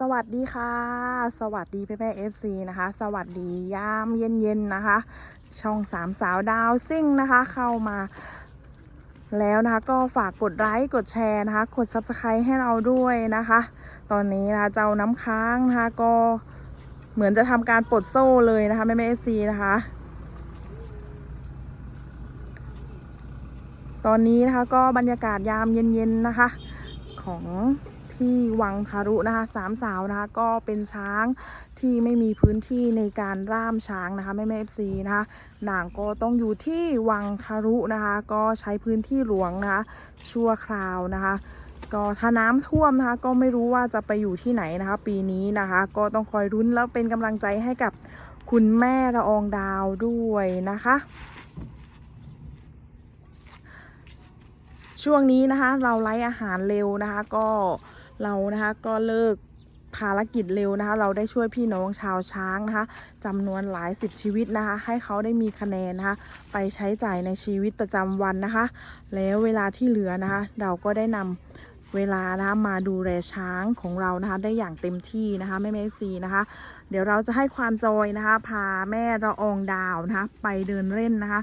สวัสดีค่ะ สวัสดีแม่แม่เอฟซีนะคะ สวัสดียามเย็นๆนะคะ ช่องสามสาวดาวซิ่งนะคะ เข้ามาแล้วนะคะก็ฝากกดไลค์กดแชร์นะคะ กด subscribe ให้เราด้วยนะคะ ตอนนี้นะคะเจ้าน้ำค้างนะคะก็เหมือนจะทำการปลดโซ่เลยนะคะแม่แม่เอฟซีนะคะตอนนี้นะคะก็บรรยากาศยามเย็นๆนะคะ ของ ที่วังคารุนะคะสามสาวนะคะก็เป็นช้างที่ไม่มีพื้นที่ในการร่ามช้างนะคะแม่แม่เอฟซีนะคะนางก็ต้องอยู่ที่วังคารุนะคะ ก็ใช้พื้นที่หลวงนะคะชั่วคราวนะคะ ก็ถ้าน้ำท่วมนะคะ ก็ไม่รู้ว่าจะไปอยู่ที่ไหนนะคะ ปีนี้นะคะ ก็ต้องคอยรุ้นแล้วเป็นกำลังใจให้กับคุณแม่ละอองดาวด้วยนะคะช่วงนี้นะคะเราไล่อาหารเร็วนะคะ ก็ เรานะคะก็เลิกภารกิจเร็วนะคะ เราได้ช่วยพี่น้องชาวช้างนะคะจำนวนหลายสิบชีวิตนะคะ ให้เขาได้มีคะแนนนะคะ ไปใช้จ่ายในชีวิตประจำวันนะคะ แล้วเวลาที่เหลือนะคะ เราก็ได้นำเวลานะคะมาดูแลช้างของเรานะคะ ได้อย่างเต็มที่นะคะแม่แม่ซีนะคะ เดี๋ยวเราจะให้ควานจอยนะคะ พาแม่ระอองดาวนะคะ ไปเดินเล่นนะคะ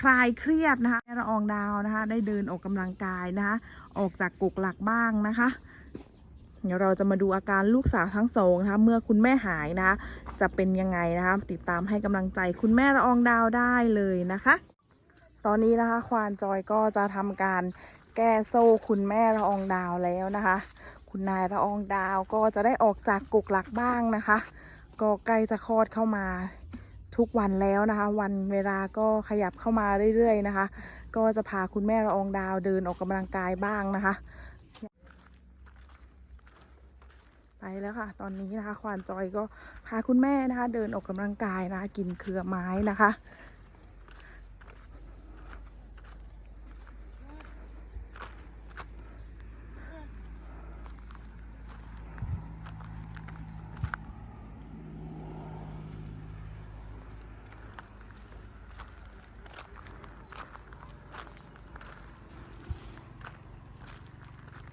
คลายเครียดนะคะแม่ละอองดาวนะคะ ได้เดินออกกำลังกายนะคะ ออกจากกกหลักบ้างนะคะ เดี๋ยวเราจะมาดูอาการลูกสาวทั้งสองนะคะเมื่อคุณแม่หายนะคะจะเป็นยังไงนะคะติดตามให้กำลังใจคุณแม่ละอองดาวได้เลยนะคะ ตอนนี้นะคะควานจอยก็จะทำการแก้โซ่คุณแม่ละอองดาวแล้วนะคะ คุณนายละอองดาวก็จะได้ออกจากกุกหลักบ้างนะคะ ก็ใกล้จะคลอดเข้ามาทุกวันแล้วนะคะ วันเวลาก็ขยับเข้ามาเรื่อยๆนะคะ ก็จะพาคุณแม่ละอองดาวเดินออกกำลังกายบ้างนะคะ ไปแล้วค่ะ ตอนนี้นะคะ ควานจอยก็พาคุณแม่นะคะ เดินออกกำลังกายนะคะกินเครือไม้นะคะ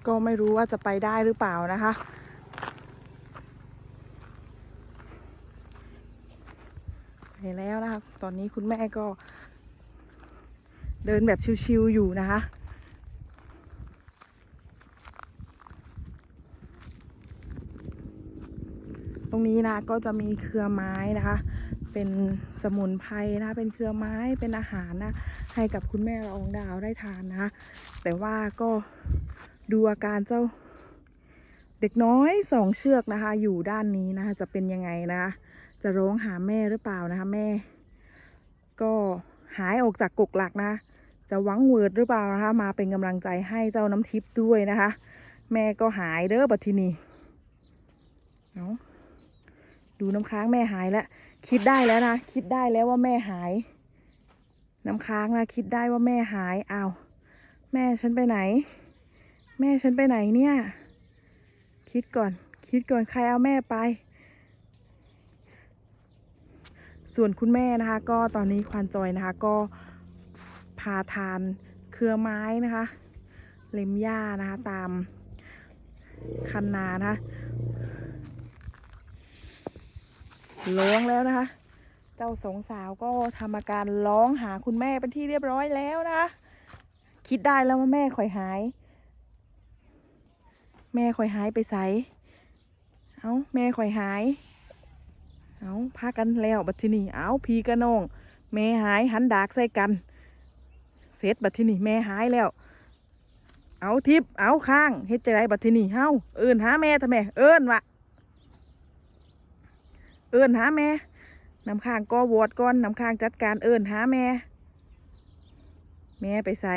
ก็ไม่รู้ว่าจะไปได้หรือเปล่านะคะ ไปแล้วนะคะตอนนี้คุณแม่ก็ เดินแบบชิวๆอยู่นะคะตรงนี้นะก็จะมีเครือไม้นะคะ เป็นสมุนไพรนะคะเป็นเครือไม้เป็นอาหารนะ ให้กับคุณแม่ละองดาวได้ทานนะคะแต่ว่าก็ดูอาการเจ้า เด็กน้อยสองเชือกนะคะ อยู่ด้านนี้นะคะจะเป็นยังไงนะคะ จะร้องหาแม่หรือเปล่านะคะ แม่ ก็หายออกจากกกหลักนะ จะหวังเวิร์ดหรือเปล่านะคะ มาเป็นกำลังใจให้เจ้าน้ำทิพย์ด้วยนะคะ แม่ก็หายเด้อบัดทีนี้เอาะดูน้ำค้างแม่หายแล้ว คิดได้แล้วนะ คิดได้แล้วว่าแม่หาย น้ำค้างนะคิดได้ว่าแม่หายอ้าวแม่ฉันไปไหน แม่ฉันไปไหนเนี่ย คิดก่อน คิดก่อนใครเอาแม่ไป ส่วนคุณแม่นะคะ ก็ตอนนี้ควานจอยนะคะ ก็พาทานเครือไม้นะคะ เล็มหญ้านะคะ ตามคันนานะคะร้องแล้วนะคะ เจ้าสองสาวก็ทำอาการร้องหาคุณแม่เป็นที่เรียบร้อยแล้วนะคะ คิดได้แล้วว่าแม่คอยหาย แม่คอยหายไปใส เอาแม่คอยหาย เอาพากันแล้วบัดทีนี้เอาพีกระนองแม่หายหันดากใส่กันเสร็จบัดทีนี้แม่หายแล้ว เอาทิพเอาข้างเฮ็ดจะไรบัดทีนี้เฮาเอิ้นหาแม่ทำไมเอิ้นวะเอิ้นหาแม่นำข้างก็วอดก่อนนำข้างจัดการเอิ้นหาแม่ แม่ไปใส่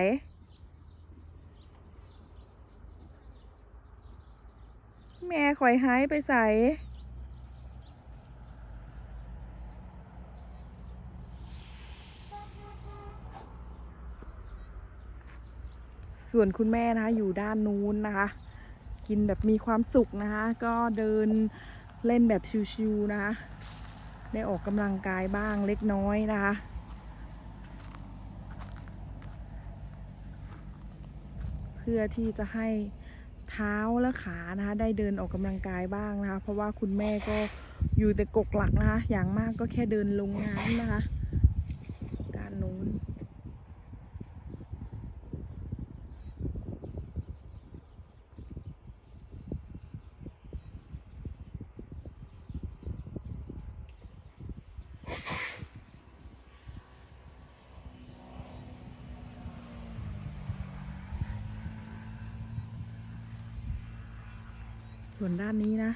แม่ข่อยหายไปใส่ ส่วนคุณแม่นะคะอยู่ด้านนู้นนะคะ กินแบบมีความสุขนะคะ ก็เดินเล่นแบบชิวๆนะคะ ได้ออกกำลังกายบ้างเล็กน้อยนะคะเพื่อที่จะให้เท้าและขานะคะ ได้เดินออกกำลังกายบ้างนะคะ เพราะว่าคุณแม่ก็อยู่แต่กกหลักนะคะ อย่างมากก็แค่เดินลงน้ำนะคะ ด้านนู้น ส่วนด้านนี้นะ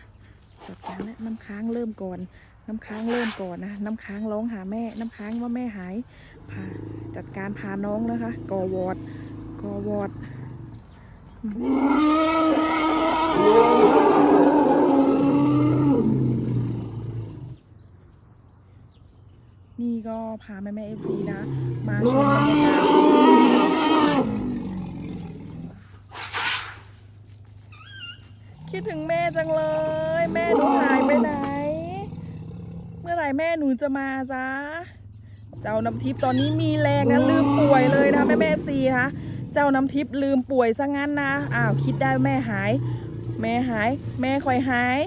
จัดการนะน้ำค้างเริ่มก่อน น้ำค้างเริ่มก่อนนะ น้ำค้างร้องหาแม่ น้ำค้างว่าแม่หายพาจัดการพาน้องนะคะกอวอดกอวอดนี่ก็พาแม่แม่เอฟซีนะ มาชมบรรยากา คิดถึงแม่จังเลย แม่หนูหายไปไหน เมื่อไหร่แม่หนูจะมาจ๊ะเจ้าน้ำทิพย์ตอนนี้มีแรงนะลืมป่วยเลยนะแม่แม่ซีนะเจ้าน้ำทิพย์ลืมป่วยซะงั้นนะอ้าวคิดได้แม่หาย แม่หาย แม่คอยหาย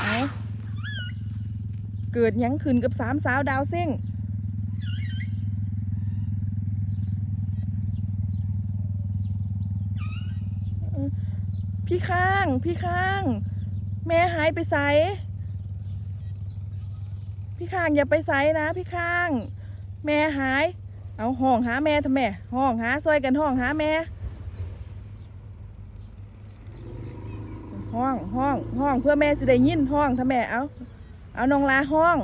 เาเกิดยังขึ้นกับสามสาวดาวซิ่ง พี่ข้าง พี่ข้าง แม่หายไปไสพี่ข้างอย่าไปไสนะ พี่ข้าง แม่หาย เอาห้องหาแม่ทำแม่ห้องหาซอยกันห้องหาแม่ ห้องห้องห้องเพื่อแม่สิได้ยินห้องทำแม่เอาเอานองลาห้อง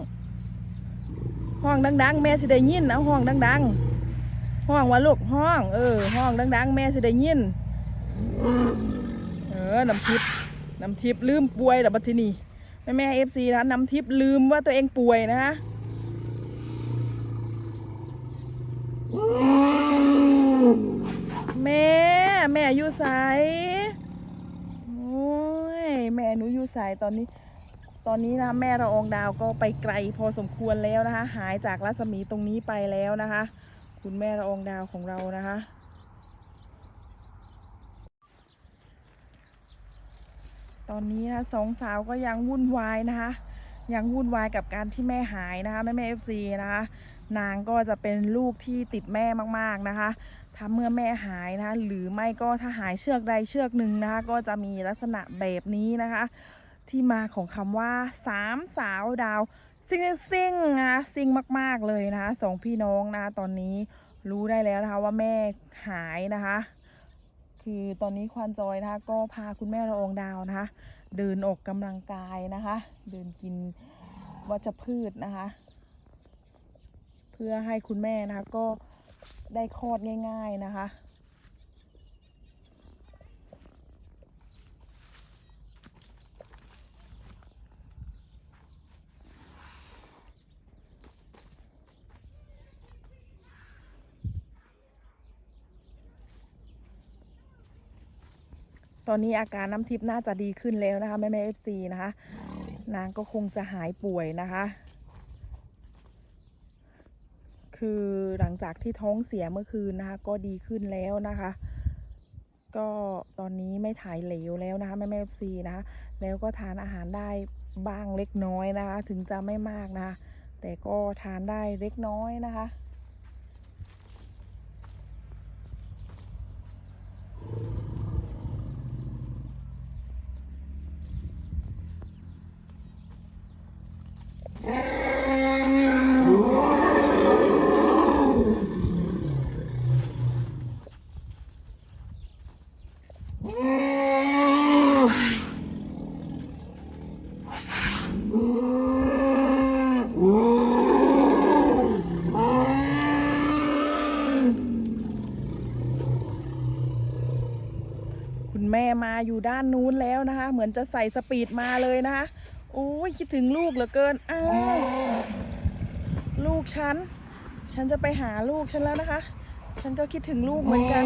ห้องดัง ๆ แม่สิได้ยินเอาห้องดัง ๆห้องว่าลูกห้อง เออ ห้องดัง ๆ แม่สิได้ยิน ออน้ำทิพย์น้ำทิพย์ลืมป่วยแล้วบัดทีนี้แม่แม่เอฟซีนะน้ำทิพย์ลืมว่าตัวเองป่วยนะคะแม่ แม่อยู่ไสโอ้ยแม่หนูอยู่ไสตอนนี้ ตอนนี้นะแม่ระองดาวก็ไปไกลพอสมควรแล้วนะคะ หายจากรัศมีตรงนี้ไปแล้วนะคะ คุณแม่ระองดาวของเรานะคะ ตอนนี้นะสองสาวก็ยังวุ่นวายนะคะ ยังวุ่นวายกับการที่แม่หายนะคะแม่แม่เอฟซีนะคะนางก็จะเป็นลูกที่ติดแม่มากๆนะคะถ้าเมื่อแม่หายนะคะหรือไม่ก็ถ้าหายเชือกใดเชือกหนึ่งนะคะก็จะมีลักษณะแบบนี้นะคะ ที่มาของคำว่าสามสาวดาวซิงซิงนะซิงมาก ๆเลยนะคะสองพี่น้องนะคะตอนนี้รู้ได้แล้วนะคะว่าแม่หายนะคะ คือตอนนี้ควานจอยนะคะ ก็พาคุณแม่ละอองดาวนะคะ เดินออกกำลังกายนะคะ เดินกินวัชพืชนะคะ เพื่อให้คุณแม่นะคะก็ได้คลอดง่าย ๆนะคะ ตอนนี้อาการน้ำทิพย์น่าจะดีขึ้นแล้วนะคะแม่แม่เอฟซีนะคะ นางก็คงจะหายป่วยนะคะ คือหลังจากที่ท้องเสียเมื่อคืนนะคะ ก็ดีขึ้นแล้วนะคะ ก็ตอนนี้ไม่ถ่ายเหลวแล้วนะคะแม่แม่เอฟซีนะคะ แล้วก็ทานอาหารได้บ้างเล็กน้อยนะคะ ถึงจะไม่มากนะคะ แต่ก็ทานได้เล็กน้อยนะคะ มาอยู่ด้านนู้นแล้วนะคะ เหมือนจะใส่สปีดมาเลยนะคะโอ้ยคิดถึงลูกเหลือเกินอ้าวลูกฉัน ฉันจะไปหาลูกฉันแล้วนะคะ ฉันก็คิดถึงลูกเหมือนกัน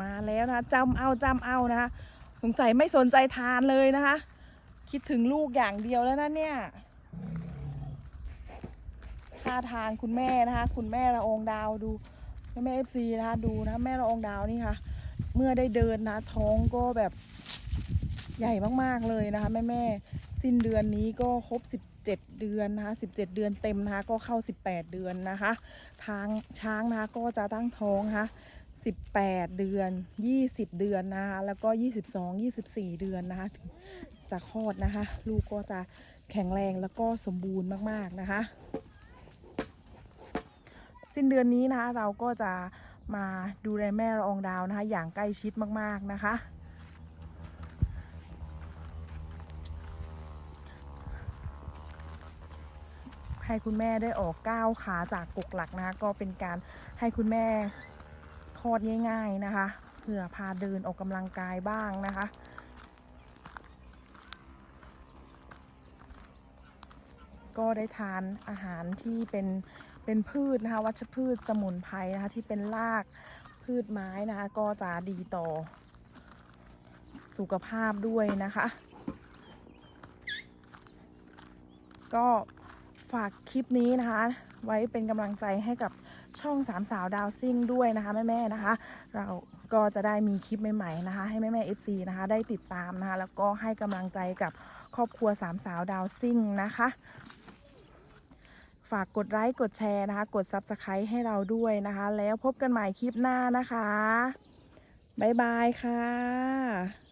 มาแล้วนะคะจำเอาจำเอานะคะสงสัยไม่สนใจทานเลยนะคะ คิดถึงลูกอย่างเดียวแล้วนะเนี่ย ท่าทางคุณแม่นะคะ คุณแม่ละองดาวดูแม่แม่เอฟซีนะคะดูนะแม่ละองดาวนี่ค่ะ เมื่อได้เดินนะท้องก็แบบใหญ่มากๆเลยนะคะแม่แม่สิ้นเดือนนี้ก็ครบ 17 เดือนนะคะ17 เดือนเต็มนะคะก็เข้า 18 เดือนนะคะ ทางช้างนะคะก็จะตั้งท้องนะคะ18 เดือน 20 เดือนนะคะแล้วก็ 22 24 เดือนนะคะจะคลอดนะคะ ลูกก็จะแข็งแรงแล้วก็สมบูรณ์มากๆนะคะ สิ้นเดือนนี้นะคะ เราก็จะมาดูแลแม่ละอองดาวนะคะ อย่างใกล้ชิดมากๆนะคะให้คุณแม่ได้ออกก้าวขาจากกกหลักนะคะก็เป็นการให้คุณแม่คลอดง่าย ๆนะคะเผื่อพาเดินออกกำลังกายบ้างนะคะ ก็ได้ทานอาหารที่เป็นเป็นพืชนะคะวัชพืชสมุนไพรนะคะที่เป็นรากพืชไม้นะคะก็จะดีต่อสุขภาพด้วยนะคะ ก็ฝากคลิปนี้นะคะ ไว้เป็นกำลังใจให้กับช่องสามสาวดาวซิ่งด้วยนะคะแม่ๆนะคะ เราก็จะได้มีคลิปใหม่ๆนะคะ ให้แม่ๆ FC นะคะ ได้ติดตามนะคะ แล้วก็ให้กำลังใจกับครอบครัวสามสาวดาวซิ่งนะคะ ฝากกดไลค์กดแชร์นะคะ กด Subscribe ให้เราด้วยนะคะ แล้วพบกันใหม่คลิปหน้านะคะ บ๊ายบายค่ะ